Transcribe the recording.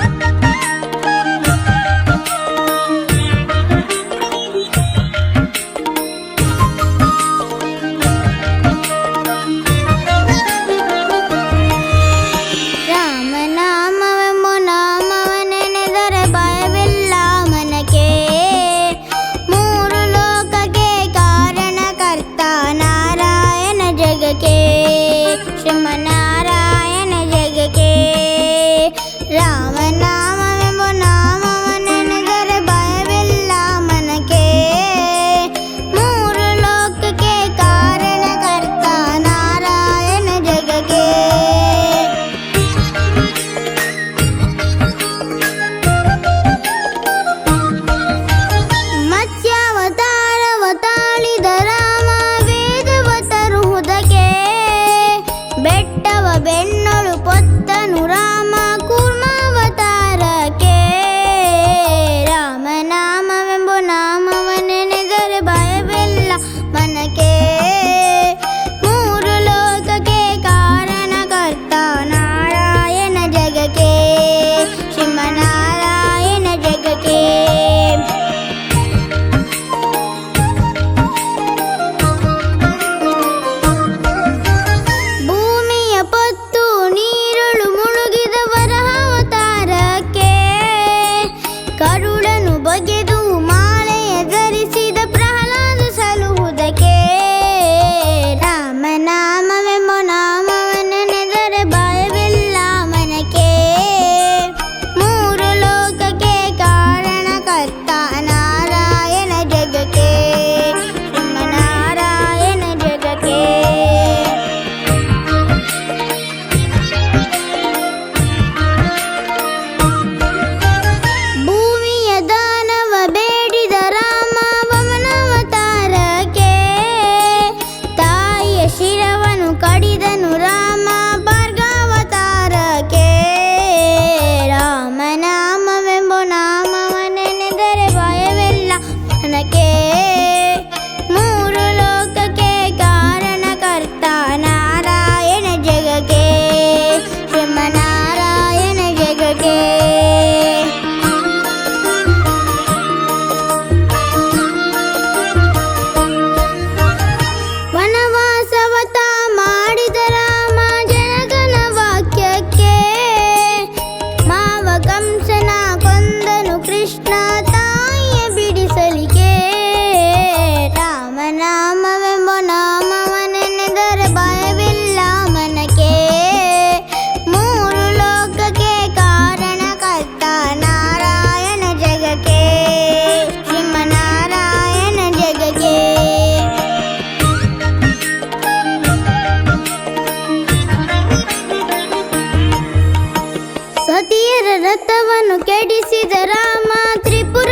Thank you. डरा ರಥವನ್ನು ಕೆಡಿಸಿದ ರಾಮ ತ್ರಿಪುರ